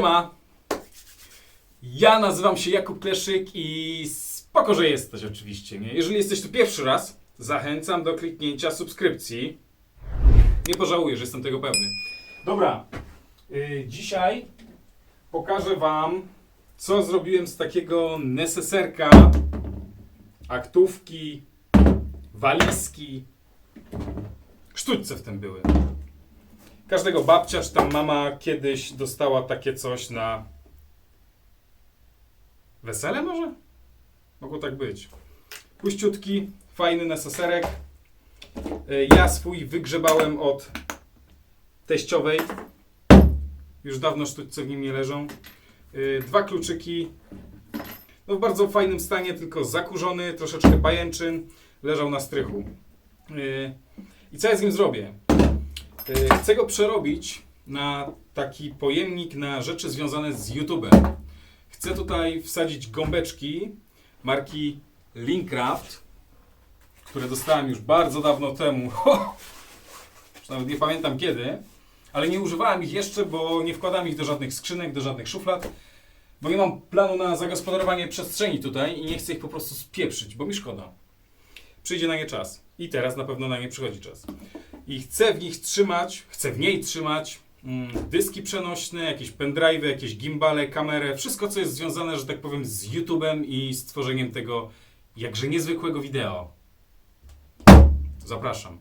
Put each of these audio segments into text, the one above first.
Siema! Ja nazywam się Jakub Kleszyk i spoko, że jesteś oczywiście, nie? Jeżeli jesteś tu pierwszy raz, zachęcam do kliknięcia subskrypcji. Nie pożałujesz, jestem tego pewny. Dobra, y, dzisiaj pokażę wam, co zrobiłem z takiego neseserka, aktówki, walizki. Sztućce w tym były. Każdego babcia czy tam mama kiedyś dostała takie coś na wesele może? Mogło tak być. Puściutki, fajny neseserek. Y, Ja swój wygrzebałem od teściowej. Już dawno sztućce w nim nie leżą. Y, Dwa kluczyki. No w bardzo fajnym stanie, tylko zakurzony, troszeczkę pajęczyn. Leżał na strychu. Y, I co ja z nim zrobię? Y, Chcę go przerobić na taki pojemnik na rzeczy związane z YouTube'em. Chcę tutaj wsadzić gąbeczki marki Lincraft, które dostałem już bardzo dawno temu. Nawet nie pamiętam kiedy, ale nie używałem ich jeszcze, bo nie wkładam ich do żadnych skrzynek, do żadnych szuflad, bo nie mam planu na zagospodarowanie przestrzeni tutaj i nie chcę ich po prostu spieprzyć, bo mi szkoda. Przyjdzie na nie czas. I teraz na pewno na nie przychodzi czas i chcę w nich trzymać, chcę w niej trzymać mm, dyski przenośne, jakieś pendrive'y, jakieś gimbale, kamerę, wszystko co jest związane, że tak powiem, z YouTube'em i stworzeniem tego jakże niezwykłego wideo. Zapraszam.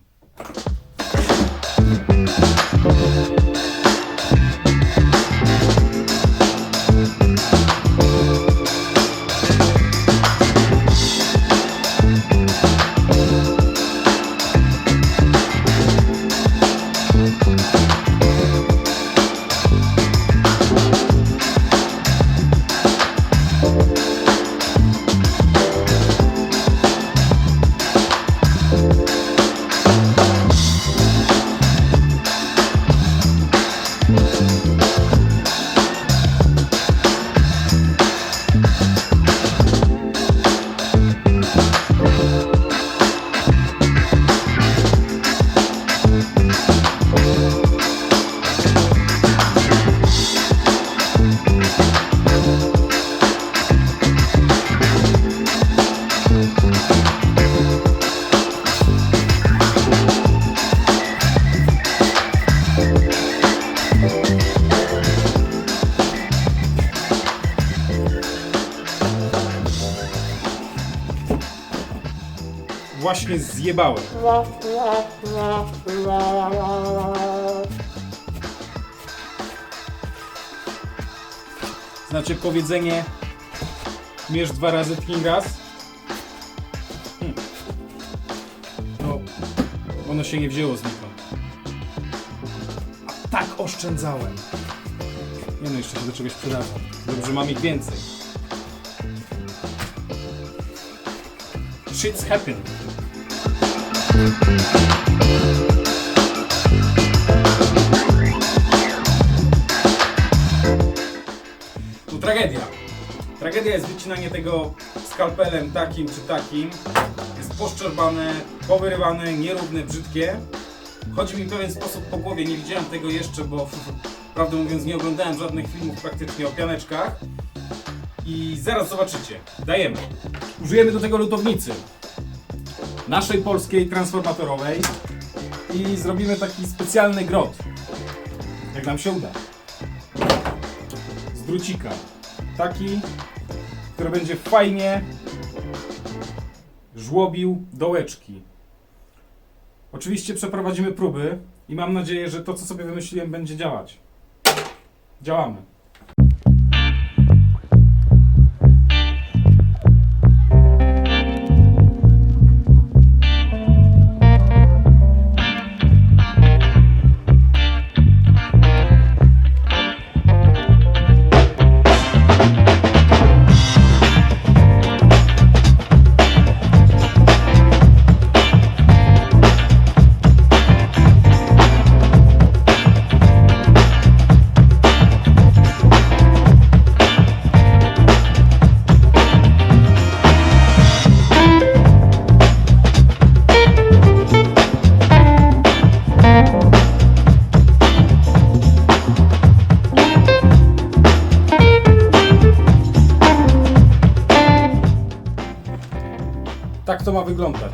Właśnie zjebałem. Znaczy powiedzenie mierz dwa razy, tchnij raz. Hmm. No, ono się nie wzięło znikąd. Tak oszczędzałem. Nie no, jeszcze się do czegoś przydadzą. Dobrze, mam ich więcej. Shit's happened. Tu tragedia. Tragedia jest wycinanie tego skalpelem takim czy takim. Jest poszczerbane, powyrywane, nierówne, brzydkie. Chodzi mi w pewien sposób po głowie. Nie widziałem tego jeszcze, bo prawdę mówiąc nie oglądałem żadnych filmów praktycznie o pianeczkach. I zaraz zobaczycie. Dajemy. Użyjemy do tego lutownicy. Naszej polskiej transformatorowej. I zrobimy taki specjalny grot. Jak nam się uda z drucika. Taki, który będzie fajnie żłobił dołeczki. Oczywiście przeprowadzimy próby i mam nadzieję, że to, co sobie wymyśliłem, będzie działać. Działamy. To ma wyglądać.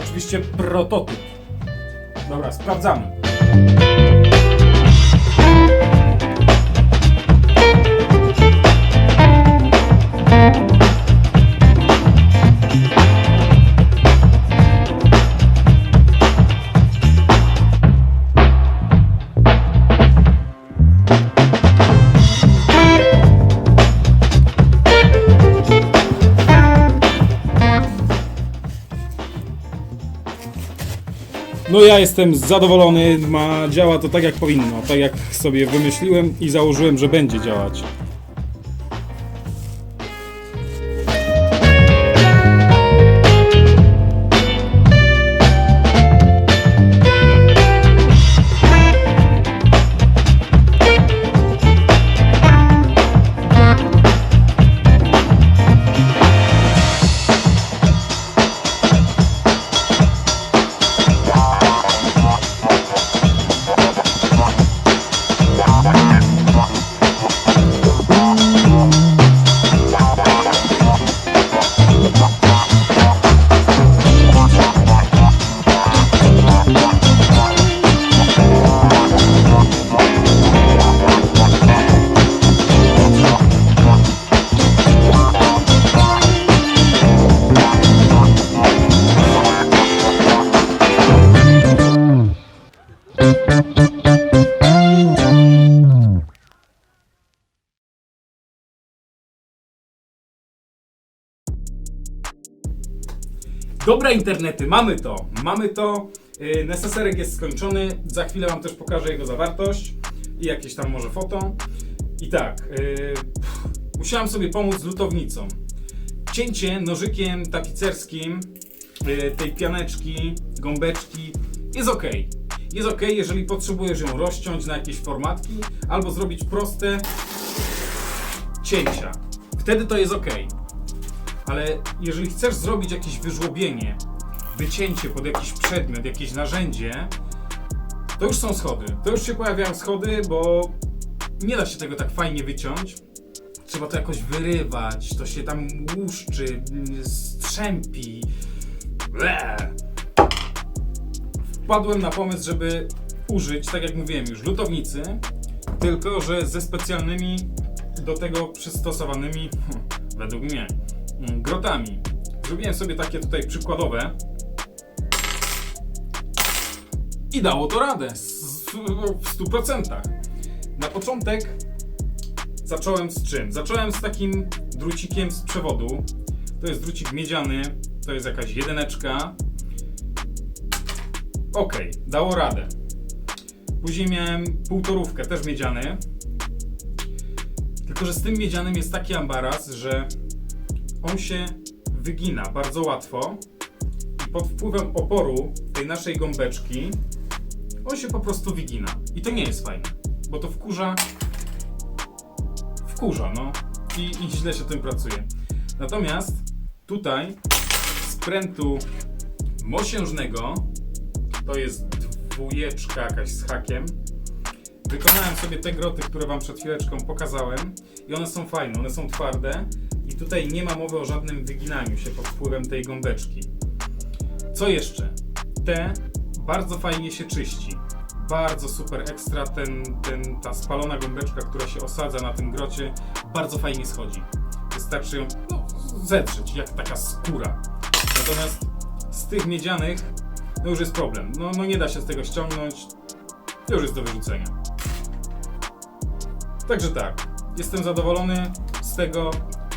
Oczywiście prototyp. Dobra, sprawdzamy. No ja jestem zadowolony, ma, działa to tak jak powinno, tak jak sobie wymyśliłem i założyłem, że będzie działać. Dobra internety, mamy to, mamy to. Yy, Neseserek jest skończony, za chwilę wam też pokażę jego zawartość i jakieś tam może foto. I tak, pff, musiałem sobie pomóc z lutownicą. Cięcie nożykiem tapicerskim yy, tej pianeczki, gąbeczki jest ok. Jest ok, jeżeli potrzebujesz ją rozciąć na jakieś formatki albo zrobić proste cięcia. Wtedy to jest ok. Ale jeżeli chcesz zrobić jakieś wyżłobienie, wycięcie pod jakiś przedmiot, jakieś narzędzie, to już są schody. To już się pojawiają schody, bo nie da się tego tak fajnie wyciąć. Trzeba to jakoś wyrywać, to się tam łuszczy, strzępi. Ble. Wpadłem na pomysł, żeby użyć, tak jak mówiłem już, lutownicy, tylko że ze specjalnymi do tego przystosowanymi, według mnie, grotami. Zrobiłem sobie takie tutaj przykładowe i dało to radę w 100%. Na początek zacząłem z czym? Zacząłem z takim drucikiem z przewodu. To jest drucik miedziany, to jest jakaś jedyneczka. Ok, dało radę. Później miałem półtorówkę, też miedziany. Tylko, że z tym miedzianym jest taki ambaras, że on się wygina bardzo łatwo i pod wpływem oporu tej naszej gąbeczki on się po prostu wygina. I to nie jest fajne, bo to wkurza. Wkurza, no. I, i źle się tym pracuje. Natomiast tutaj z prętu mosiężnego to jest dwójeczka jakaś z hakiem. Wykonałem sobie te groty, które Wam przed chwileczką pokazałem i one są fajne, one są twarde tutaj nie ma mowy o żadnym wyginaniu się pod wpływem tej gąbeczki. Co jeszcze? Te bardzo fajnie się czyści. Bardzo super ekstra ten, ten, ta spalona gąbeczka, która się osadza na tym grocie, bardzo fajnie schodzi. Wystarczy ją no, zetrzeć, jak taka skóra. Natomiast z tych miedzianych, no już jest problem. No, no nie da się z tego ściągnąć, to już jest do wyrzucenia. Także tak, jestem zadowolony z tego.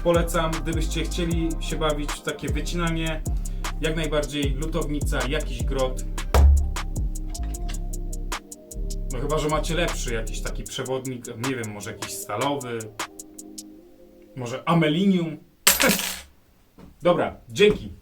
Polecam, gdybyście chcieli się bawić w takie wycinanie, jak najbardziej lutownica, jakiś grot. No chyba, że macie lepszy jakiś taki przewodnik, nie wiem, może jakiś stalowy, może amelinium. Dobra, dzięki.